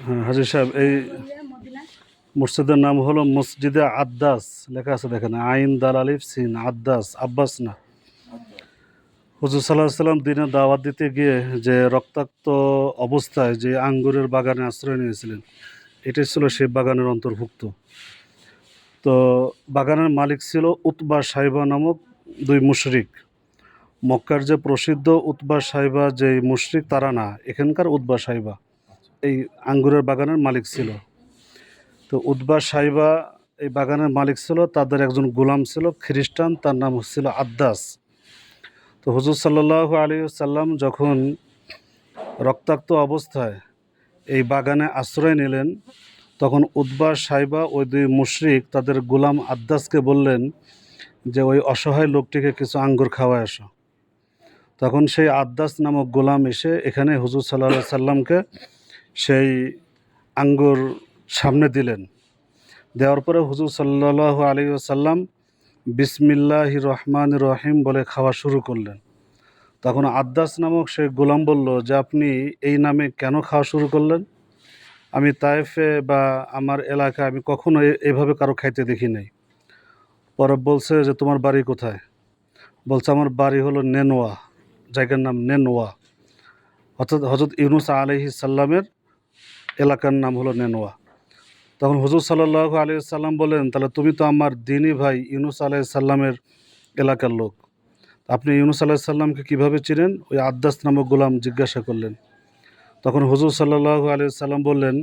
হ্যাঁ হাজির সাহেব, এই মসজিদের নাম হলো মসজিদে আদ্দাস। লেখা আছে দেখেন, আইন দাল আলিফ সিন, আদ্দাস, আব্বাস না। হুজুর সাল্লাহ সাল্লাম দিনে দাওয়াত দিতে গিয়ে যে রক্তাক্ত অবস্থায় যে আঙ্গুরের বাগানে আশ্রয় নিয়েছিলেন, এটাই ছিল সেই বাগানের অন্তর্ভুক্ত। তো বাগানের মালিক ছিল উতবা সাইবা নামক দুই মুশরিক। মক্কার যে প্রসিদ্ধ উতবা সাইবা যে মুশরিক, তারা না, এখানকার উতবা সাইবা। এই আঙ্গুরের বাগানের মালিক ছিল। তো উদ্বা সাইবা এই বাগানের মালিক ছিল, তাদের একজন গোলাম ছিল, খ্রিস্টান, তার নাম ছিল আদ্দাস। তো হুজুর সাল্লাহ আলী সাল্লাম যখন রক্তাক্ত অবস্থায় এই বাগানে আশ্রয় নিলেন, তখন উদ্বা সাইবা ওই দুই মুশরিক তাদের গোলাম আদ্দাসকে বললেন যে, ওই অসহায় লোকটিকে কিছু আঙ্গুর খাওয়ায় আসো তখন সেই আদ্দাস নামক গোলাম এসে এখানে হুজুর সাল্লাহ সাল্লামকে সেই আঙ্গুর সামনে দিলেন। দেওয়ার পরে হুজুর সাল্লাহ আলী সাল্লাম বিসমিল্লাহ রহমান রহিম বলে খাওয়া শুরু করলেন। তখন আদ্দাস নামক সেই গোলাম বলল, যে আপনি এই নামে কেন খাওয়া শুরু করলেন? আমি তায়েফে বা আমার এলাকায় আমি কখনো এভাবে কারও খাইতে দেখি নাই। পরে বলছে যে, তোমার বাড়ি কোথায়? বলছে, আমার বাড়ি হলো নেনোয়া, জায়গার নাম নেনোয়া। অর্থাৎ হজরত ইউনুস আলহি সাল্লামের এলাকার নাম হলো নেনোয়া। তখন হুজুর সাল্লাহ আলি সাল্লাম বলেন, তাহলে তুমি তো আমার দিনই ভাই ইউনুস আলাহ সাল্লামের এলাকার লোক। আপনি ইউনুস আলাহ সাল্লামকে কীভাবে চিনেন? ওই আদ্দাস নামক গোলাম জিজ্ঞাসা করলেন। তখন হুজুর সাল্লাহ আলি সাল্লাম বললেন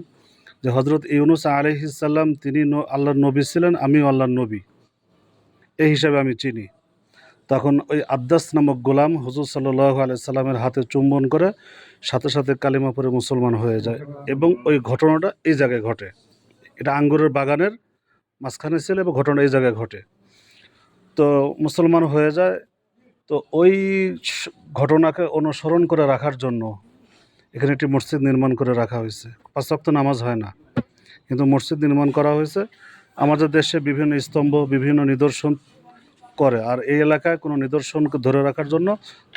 যে হজরত ইউনুস আলহি সাল্লাম তিনি আল্লাহর নবী ছিলেন, আমিও আল্লাহর নবী। এই হিসাবে আমি চিনি। তখন ওই আদ্দাস নামক গোলাম হুজুর সাল্লাহ সাল্লামের হাতে চুম্বন করে সাথে সাথে কালিমা পরে মুসলমান হয়ে যায় এবং ওই ঘটনাটা এই জায়গায় ঘটে। এটা আঙ্গুরের বাগানের মাঝখানে ছিল এবং ঘটনা এই জায়গায় ঘটে। তো মুসলমান হয়ে যায়। তো ওই ঘটনাকে অনুসরণ করে রাখার জন্য এখানে একটি মসজিদ নির্মাণ করে রাখা হয়েছে। পাঁচ নামাজ হয় না। কিন্তু মসজিদ নির্মাণ করা হয়েছে। আমাদের দেশে বিভিন্ন স্তম্ভ, বিভিন্ন নিদর্শন করে। আর এই এলাকায় কোনো নিদর্শনকে ধরে রাখার জন্য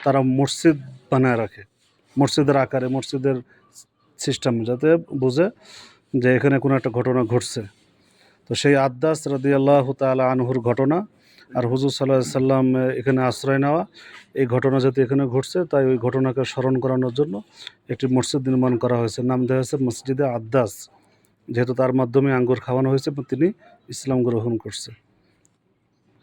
তারা মসজিদ বানায় রাখে। মসজিদের আকারে, মসজিদের সিস্টেম যাতে বুঝে যে এখানে কোনো একটা ঘটনা ঘটছে। তো সেই আদ্দাস রাদি আল্লাহ তালা আনহুর ঘটনা আর হুজুর সাল্লাহ সাল্লাম এখানে আশ্রয় নেওয়া, এই ঘটনা যাতে এখানে ঘটছে, তাই ওই ঘটনাকে স্মরণ করানোর জন্য একটি মসজিদ নির্মাণ করা হয়েছে। নাম দেওয়া হয়েছে মসজিদে আদ্দাস। যেহেতু তার মাধ্যমে আঙ্গুর খাওয়ানো হয়েছে, তিনি ইসলাম গ্রহণ করছে।